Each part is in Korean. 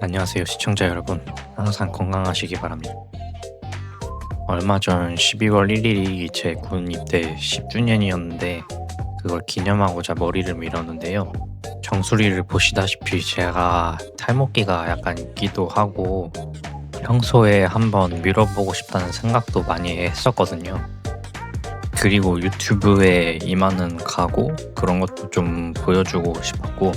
안녕하세요 시청자 여러분. 항상 건강하시기 바랍니다. 얼마 전 12월 1일이 제 군 입대 10주년이었는데 그걸 기념하고자 머리를 밀었는데요. 정수리를 보시다시피 제가 탈모기가 약간 있기도 하고 평소에 한번 밀어보고 싶다는 생각도 많이 했었거든요. 그리고 유튜브에 이만은 가고 그런 것도 좀 보여주고 싶었고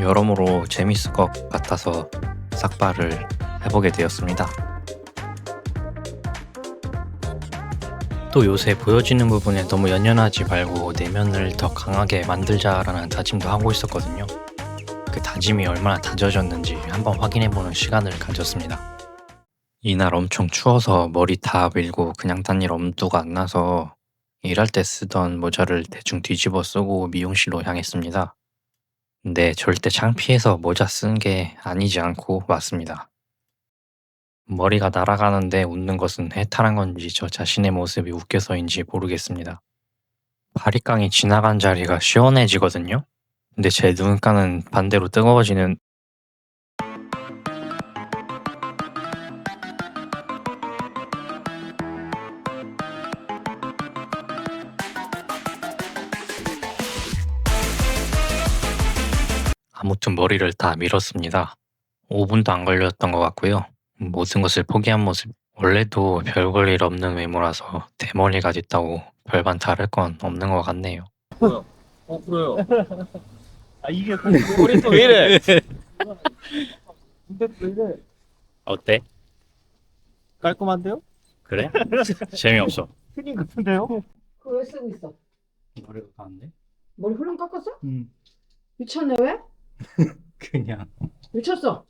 여러모로 재밌을 것 같아서 삭발을 해보게 되었습니다. 또 요새 보여지는 부분에 너무 연연하지 말고 내면을 더 강하게 만들자라는 다짐도 하고 있었거든요. 그 다짐이 얼마나 다져졌는지 한번 확인해보는 시간을 가졌습니다. 이날 엄청 추워서 머리 다 밀고 그냥 다닐 엄두가 안 나서 일할 때 쓰던 모자를 대충 뒤집어 쓰고 미용실로 향했습니다. 근데 절대 창피해서 모자 쓴 게 아니지 않고 왔습니다. 머리가 날아가는데 웃는 것은 해탈한 건지 저 자신의 모습이 웃겨서인지 모르겠습니다. 바리깡이 지나간 자리가 시원해지거든요? 근데 제 눈가는 반대로 뜨거워지는 아무튼 머리를 다 밀었습니다. 5분도 안 걸렸던 것 같고요. 모든 것을 포기한 모습. 원래도 별걸 일 없는 외모라서 대머리가 있다고 별반 다를 건 없는 것 같네요. 어 그래요. 아 이게 우리 또왜 이래? 근데 왜 이래? 어때? 깔끔한데요? 그래? 재미없어. 튜닝 같은데요? 그거 왜 쓰고 있어? 머리가 가는데? 머리 훌렁 깎았어? 음 미쳤네 왜? 그냥. 미쳤어?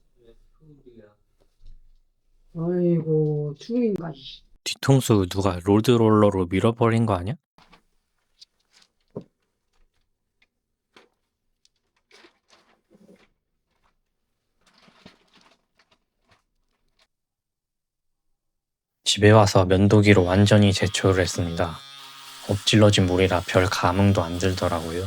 아이고 중인가 씨. 뒤통수 누가 로드롤러로 밀어버린 거 아니야? 집에 와서 면도기로 완전히 제초를 했습니다. 엎질러진 물이라 별 감흥도 안 들더라고요.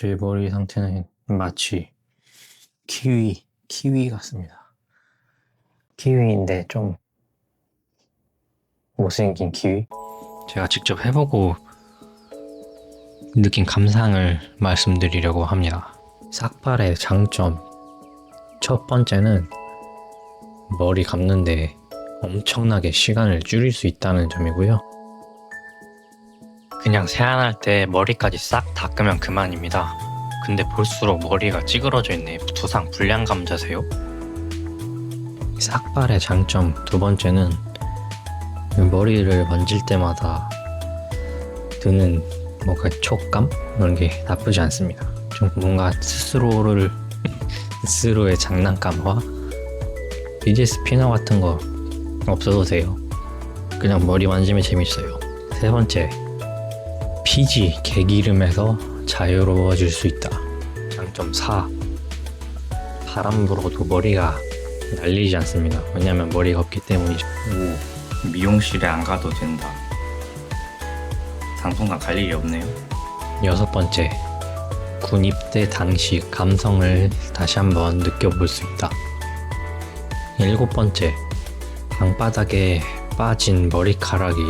제 머리 상태는 마치 키위, 키위 같습니다. 키위인데 좀 못생긴 키위? 제가 직접 해보고 느낀 감상을 말씀드리려고 합니다. 삭발의 장점. 첫 번째는 머리 감는데 엄청나게 시간을 줄일 수 있다는 점이고요. 그냥 세안할 때 머리까지 싹 닦으면 그만입니다. 근데 볼수록 머리가 찌그러져 있네. 두상 불량 감자세요? 삭발의 장점 두 번째는 머리를 만질 때마다 드는 뭔가 촉감 그런 게 나쁘지 않습니다. 좀 뭔가 스스로를 스스로의 장난감과 BJ 스피너 같은 거 없어도 돼요. 그냥 머리 만지면 재밌어요. 세 번째 피지 개기름에서 자유로워질 수 있다. 장점 4 바람 불어도 머리가 날리지 않습니다. 왜냐면 머리가 없기 때문이죠. 5 미용실에 안 가도 된다. 당분간 갈 일이 없네요. 여섯 번째, 군 입대 당시 감성을 다시 한번 느껴볼 수 있다. 일곱 번째, 방바닥에 빠진 머리카락이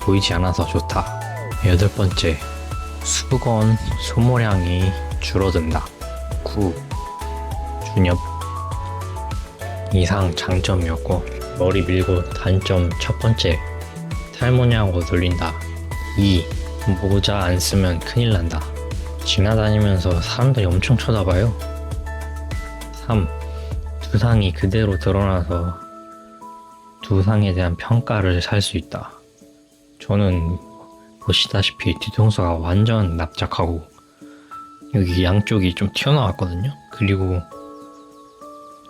보이지 않아서 좋다. 여덟 번째, 수건 소모량이 줄어든다. 9. 준엽 이상 장점이었고 머리 밀고 단점 첫 번째 탈모냐고 놀린다 2. 모자 안 쓰면 큰일 난다 지나다니면서 사람들이 엄청 쳐다봐요 3. 두상이 그대로 드러나서 두상에 대한 평가를 살 수 있다 저는 보시다시피 뒤통수가 완전 납작하고 여기 양쪽이 좀 튀어나왔거든요 그리고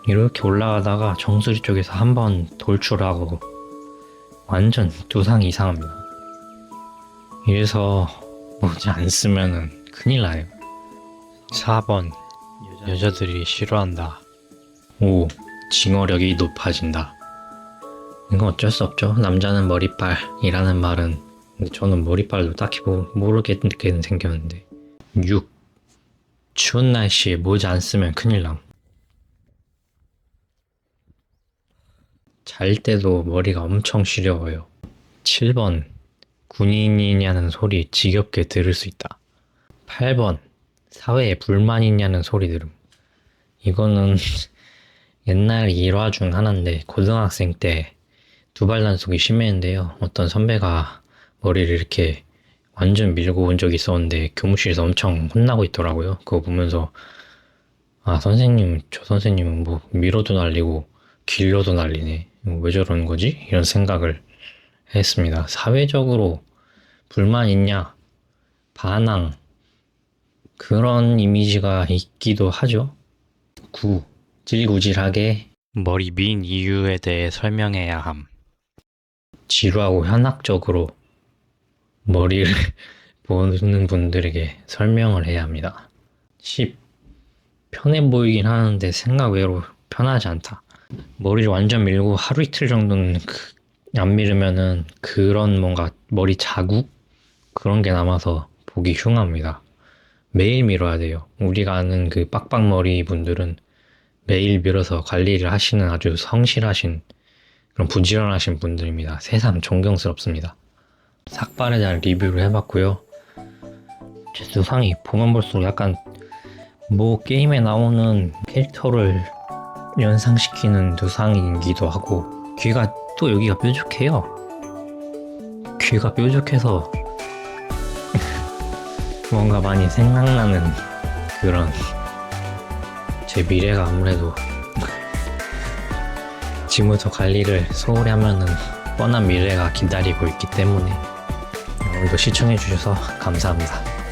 이렇게 올라가다가 정수리 쪽에서 한번 돌출하고 완전 두상 이상합니다. 이래서 모자 안 쓰면은 큰일 나요. 4번 여자들이 싫어한다. 5. 징어력이 높아진다. 이건 어쩔 수 없죠. 남자는 머리빨이라는 말은 근데 저는 머리빨도 딱히 뭐 모르겠게 생겼는데 6. 추운 날씨에 모자 안 쓰면 큰일 남. 잘 때도 머리가 엄청 시려워요. 7번. 군인이냐는 소리 지겹게 들을 수 있다. 8번. 사회에 불만 있냐는 소리 들음. 이거는 옛날 일화 중 하나인데 고등학생 때 두발 단속이 심했는데요. 어떤 선배가 머리를 이렇게 완전 밀고 온 적이 있었는데 교무실에서 엄청 혼나고 있더라고요. 그거 보면서 아 선생님 저 선생님은 뭐 밀어도 날리고 길러도 날리네. 왜 저러는 거지? 이런 생각을 했습니다. 사회적으로 불만 있냐? 반항 그런 이미지가 있기도 하죠. 9. 질구질하게 머리 민 이유에 대해 설명해야 함. 지루하고 현학적으로 머리를 보는 분들에게 설명을 해야 합니다. 10. 편해 보이긴 하는데 생각 외로 편하지 않다. 머리를 완전 밀고 하루 이틀 정도는 그- 안 밀으면은 그런 뭔가 머리 자국 그런 게 남아서 보기 흉합니다. 매일 밀어야 돼요. 우리가 아는 그 빡빡머리 분들은 매일 밀어서 관리를 하시는 아주 성실하신 그런 부지런하신 분들입니다. 새삼 존경스럽습니다. 삭발에 대한 리뷰를 해봤고요. 제 두상이 보면 볼수록 약간 뭐 게임에 나오는 캐릭터를 연상시키는 두상이기도 하고 귀가 또 여기가 뾰족해요. 귀가 뾰족해서 뭔가 많이 생각나는 그런 제 미래가 아무래도 지금부터 관리를 소홀히 하면은 뻔한 미래가 기다리고 있기 때문에 오늘도 시청해주셔서 감사합니다.